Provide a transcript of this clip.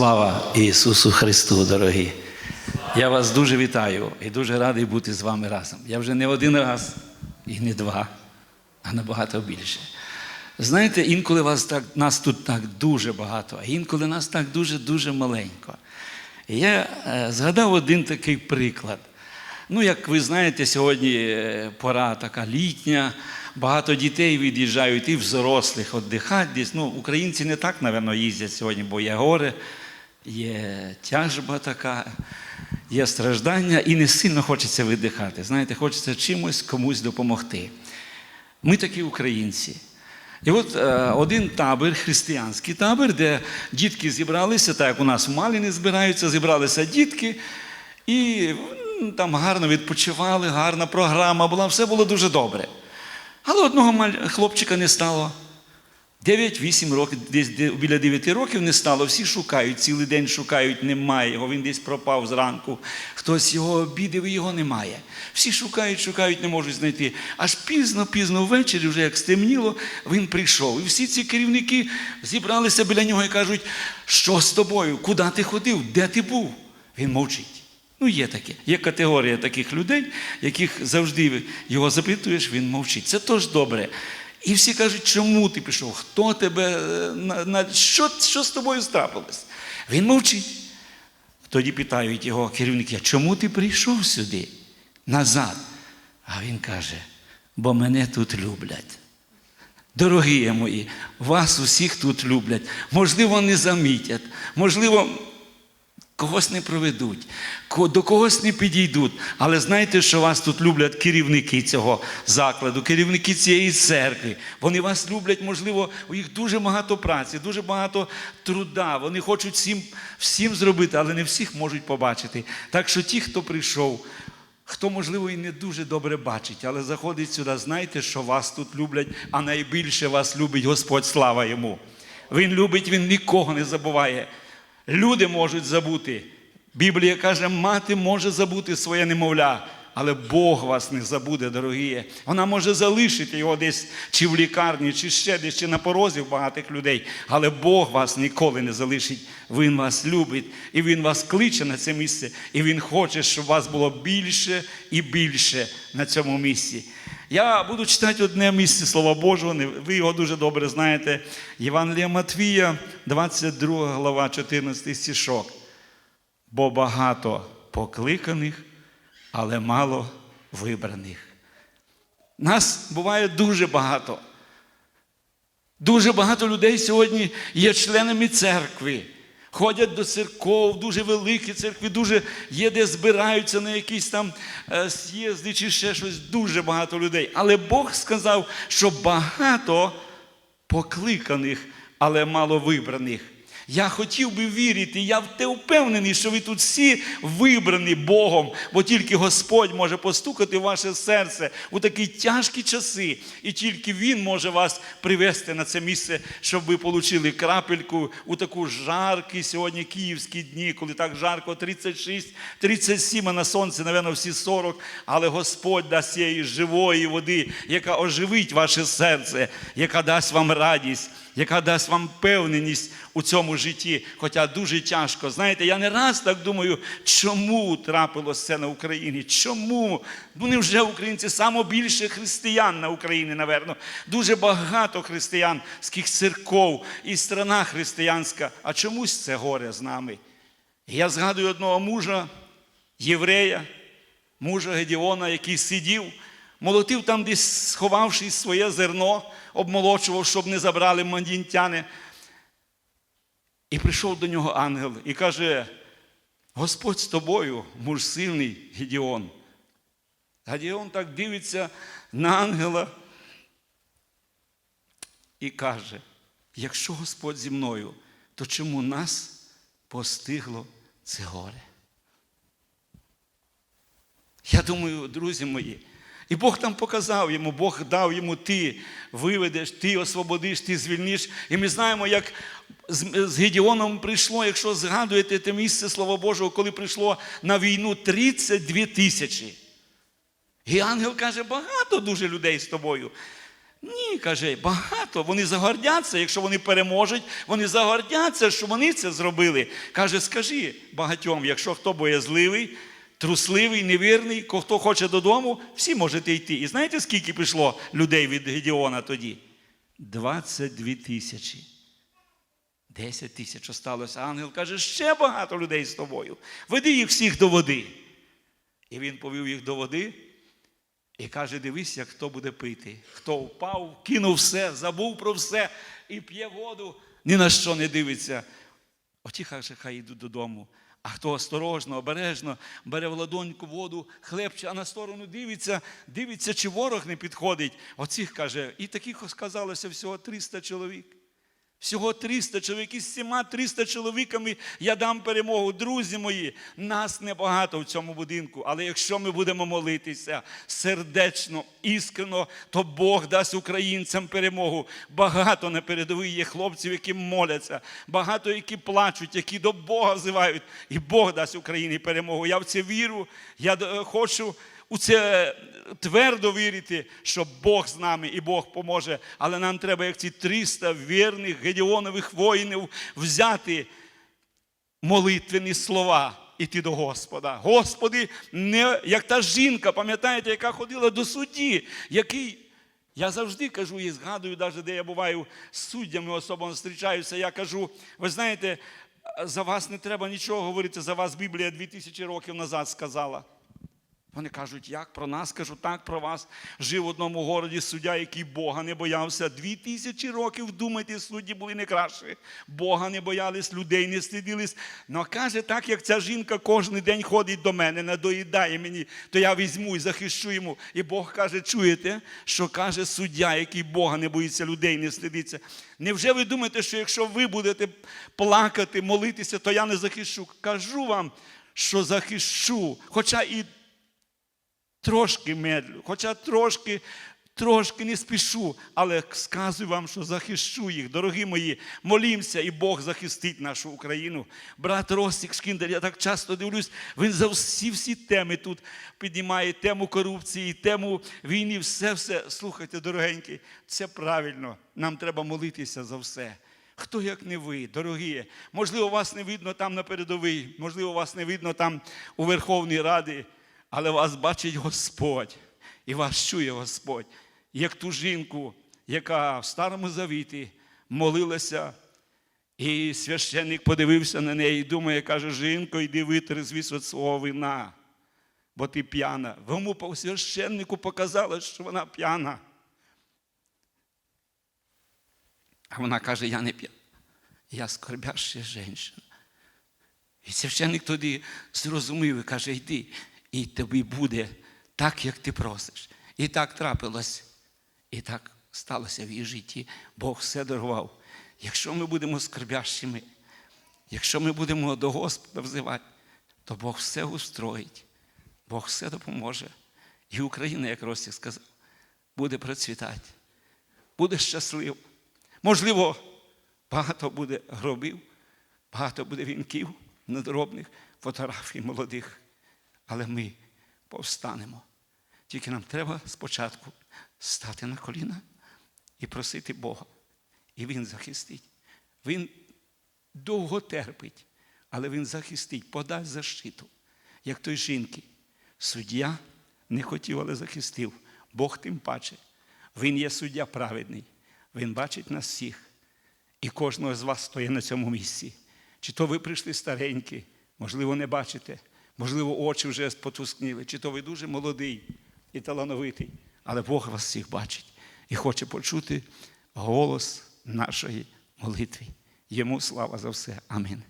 Слава Ісусу Христу, дорогі! Я вас дуже вітаю і дуже радий бути з вами разом. Я вже не один раз і не два, а набагато більше. Знаєте, інколи вас так, нас тут так дуже багато, а інколи нас так дуже-дуже маленько. Я е, згадав один такий приклад. Ну, як ви знаєте, сьогодні е, пора така літня, багато дітей від'їжджають і взрослих віддихати десь. Ну, українці не так, напевно, їздять сьогодні, бо є горе, є тяжба така, є страждання, і не сильно хочеться видихати. Знаєте, хочеться чимось комусь допомогти. Ми такі українці. І от е, один табір, християнський табір, де дітки зібралися, так як у нас в Маліні збираються, зібралися дітки, і там гарно відпочивали, гарна програма була, все було дуже добре. Але одного хлопчика не стало. 9-8 років, десь біля 9 років не стало. Всі шукають, цілий день шукають, немає його. Він десь пропав зранку. Хтось його обідав і його немає. Всі шукають, шукають, не можуть знайти. Аж пізно, пізно ввечері, вже як стемніло, він прийшов. І всі ці керівники зібралися біля нього і кажуть, що з тобою? Куди ти ходив? Де ти був? Він мовчить. Ну, є таке. Є категорія таких людей, яких завжди його запитуєш, він мовчить. Це теж добре. І всі кажуть, чому ти пішов? Хто тебе е, на, на що, що з тобою страпилось? Він мовчить. Тоді питають його керівники, чому ти прийшов сюди назад? А він каже, бо мене тут люблять. Дорогі мої, вас усіх тут люблять. Можливо, не замітять, можливо, когось не проведуть, до когось не підійдуть. Але знайте, що вас тут люблять керівники цього закладу, керівники цієї церкви. Вони вас люблять, можливо, у їх дуже багато праці, дуже багато труда. Вони хочуть всім, всім зробити, але не всіх можуть побачити. Так що ті, хто прийшов, Хто, можливо, і не дуже добре бачить, але заходить сюди, знайте, що вас тут люблять, а найбільше вас любить Господь, слава йому. Він любить, він нікого не забуває. Люди можуть забути. Біблія каже, мати може забути своє немовля, але Бог вас не забуде, дорогі. Вона може залишити його десь чи в лікарні, чи ще десь, чи на порозі в багатих людей. Але Бог вас ніколи не залишить. Він вас любить, і Він вас кличе на це місце, і Він хоче, щоб вас було більше і більше на цьому місці. Я буду читати одне місце Слова Божого, ви його дуже добре знаєте. Євангелія Матвія, 22 глава, 14 стишок. Бо багато покликаних, але мало вибраних. Нас буває дуже багато. Дуже багато людей сьогодні є членами церкви. Ходять до церков, дуже великі церкви, дуже є, де збираються на якісь там е, з'їзди чи ще щось. Дуже багато людей. Але Бог сказав, що багато покликаних, але мало вибраних. Я хотів би вірити, я в те впевнений, що ви тут всі вибрані Богом, бо тільки Господь може постукати в ваше серце у такі тяжкі часи, і тільки Він може вас привести на це місце, щоб ви отримали крапельку у таку жаркі сьогодні київські дні, коли так жарко 36, 37, а на сонці, напевно, всі 40, але Господь дасть цієї живої води, яка оживить ваше серце, яка дасть вам радість яка дасть вам впевненість у цьому житті, хоча дуже тяжко. Знаєте, я не раз так думаю, чому трапилось це на Україні? Чому? Ну невже українці саме більше християн на Україні, напевно. Дуже багато християнських церков і страна християнська. А чомусь це горе з нами. Я згадую одного мужа, єврея, мужа Гедіона, який сидів, молотив там десь, сховавши своє зерно, обмолочував, щоб не забрали мандінтяни. І прийшов до нього ангел і каже: Господь з тобою, муж сильний Гедіон. Гедіон так дивиться на ангела і каже: якщо Господь зі мною, то чому нас постигло це горе? Я думаю, друзі мої, і Бог там показав йому, Бог дав йому ти виведеш, ти освободиш, ти звільниш. І ми знаємо, як з Гедіоном прийшло, якщо згадуєте те місце Слова Божого, коли прийшло на війну 32 тисячі. І ангел каже, багато дуже людей з тобою. Ні, каже, багато. Вони загордяться, якщо вони переможуть, вони загордяться, що вони це зробили. Каже, скажи багатьом, якщо хто боязливий, трусливий, невірний, хто хоче додому, всі можете йти. І знаєте, скільки пішло людей від Гедіона тоді? 22 тисячі. 10 тисяч осталося. Ангел каже, ще багато людей з тобою. Веди їх всіх до води. І він повів їх до води і каже: дивись, як хто буде пити. Хто впав, кинув все, забув про все і п'є воду, ні на що не дивиться. Оті каже, хай йдуть додому. А хто осторожно, обережно бере в ладоньку воду, хлебче, а на сторону дивиться, дивиться, чи ворог не підходить. Оцих каже, і таких сказалося всього 300 чоловік. Всього 300 чоловік. Із всіма 300 чоловіками я дам перемогу. Друзі мої, нас небагато в цьому будинку. Але якщо ми будемо молитися сердечно, іскрено, то Бог дасть українцям перемогу. Багато на передовій є хлопців, які моляться, багато які плачуть, які до Бога взивають. І Бог дасть Україні перемогу. Я в це вірю. Я е, хочу у це твердо вірити, що Бог з нами і Бог поможе. Але нам треба, як ці 300 вірних гедіонових воїнів, взяти молитвені слова. Іти до Господа. Господи, не як та жінка, пам'ятаєте, яка ходила до судді, який. Я завжди кажу і згадую, навіть де я буваю з суддями особливо зустрічаюся, я кажу, ви знаєте, за вас не треба нічого говорити, за вас Біблія 2000 років назад сказала. Вони кажуть, як про нас? Кажу, так про вас. Жив в одному городі суддя, який Бога не боявся. Дві тисячі років, думайте, судді були не кращі. Бога не боялись, людей не стидились. Но каже, так як ця жінка кожен день ходить до мене, не доїдає мені, то я візьму і захищу йому. І Бог каже, чуєте, що каже суддя, який Бога не боїться, людей не стидиться. Невже ви думаєте, що якщо ви будете плакати, молитися, то я не захищу? Кажу вам, що захищу. Хоча і трошки медлю, хоча трошки, трошки не спішу, але сказую вам, що захищу їх, дорогі мої, молімося, і Бог захистить нашу Україну. Брат Ростік Шкіндер, я так часто дивлюсь, він за всі всі теми тут піднімає тему корупції, тему війни, все, все. Слухайте, дорогенькі, це правильно. Нам треба молитися за все. Хто як не ви, дорогі? Можливо, вас не видно там на передовій, можливо, вас не видно там у Верховній Раді, але вас бачить Господь і вас чує Господь, як ту жінку, яка в Старому Завіті молилася, і священник подивився на неї і думає, каже, жінко, йди витри звіс від свого вина, бо ти п'яна. Йому по священнику показалось, що вона п'яна. А вона каже, я не п'яна, я скорбяща жінка. І священник тоді зрозумів і каже, йди, і тобі буде так, як ти просиш. І так трапилось. І так сталося в її житті. Бог все дарував. Якщо ми будемо скорбящими, якщо ми будемо до Господа взивати, то Бог все устроїть, Бог все допоможе. І Україна, як Ростік сказав, буде процвітати, буде щаслива. Можливо, багато буде гробів, багато буде вінків надробних, фотографій молодих. Але ми повстанемо. Тільки нам треба спочатку стати на коліна і просити Бога. І Він захистить. Він довго терпить, але Він захистить, подасть защиту. Як той жінки. Суддя не хотів, але захистив. Бог тим паче. Він є суддя праведний. Він бачить нас всіх. І кожного з вас стоїть на цьому місці. Чи то ви прийшли старенькі, можливо, не бачите, можливо, очі вже потускніли, чи то ви дуже молодий і талановитий, але Бог вас всіх бачить і хоче почути голос нашої молитви. Йому слава за все. Амінь.